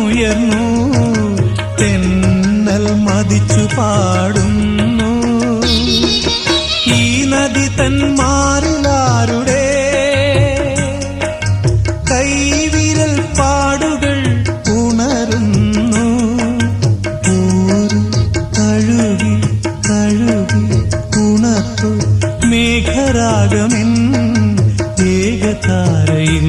ഉയർന്നു തെന്നൽ മതിച്ചു പാടുന്നു. ഈ നദി തന്മാരിലാരുടെ കൈവിരൽ പാടുകൾ ഉണരുന്നു ഊരി കഴുകി കഴുകി ഉണർത്തു മേഘരാഗമിൻ ഏകതാരയിൽ